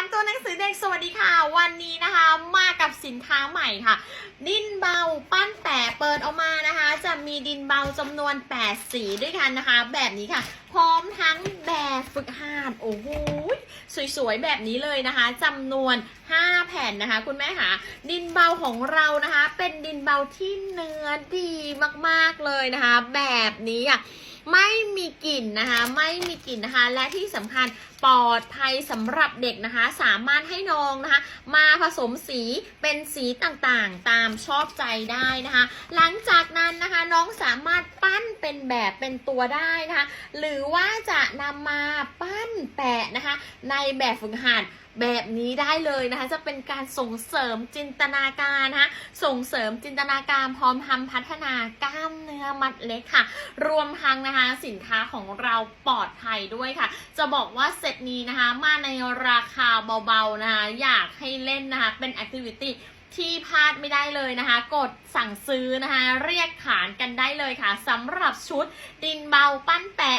ามตัวหนังสือเด็กสวัสดีค่ะ วันนี้นะคะมากับสินค้าใหม่ค่ะ ดินเบาปั้นแปะเปิดออกมานะคะ จะมีดินเบาจำนวน 8 สีด้วยกันนะคะ แบบนี้ค่ะ พร้อมทั้งแบบฝึกหัดโอ้โหสวยๆ แบบนี้เลยนะคะจำนวน 5 แผ่นนะคะ คุณแม่ค่ะดินเบาของเรานะคะ เป็นดินเบาที่เนื้อดีมากๆเลยนะคะ แบบนี้อะ ไม่มีกลิ่นนะคะ ไม่มีกลิ่นนะคะ และที่สำคัญปลอดภัยสำหรับเด็กนะคะ สามารถให้น้องนะคะ มาผสมสีเป็นสีต่างๆ ตามชอบใจได้นะคะ หลังจากนั้นนะคะน้องสามารถปั้นเป็นแบบเป็นตัวได้นะคะ หรือว่าจะนำมาปั้นแปะนะคะ ในแบบฝึกหัด แบบนี้ได้เลยนะคะ จะเป็นการส่งเสริมจินตนาการนะคะส่งเสริมจินตนาการพร้อมทำพัฒนากล้ามเนื้อมัดเล็กค่ะ รวมทั้งนะคะสินค้าของเราปลอดภัยด้วยค่ะ จะบอกว่าเซตนี้นะคะ มาในราคาเบาๆนะคะอยากให้เล่นนะคะ เป็นแอคทิวิตี้ที่พลาดไม่ได้เลยนะคะ กดสั่งซื้อนะคะ เรียกขานกันได้เลยค่ะสำหรับชุดดินเบาปั้นแปะ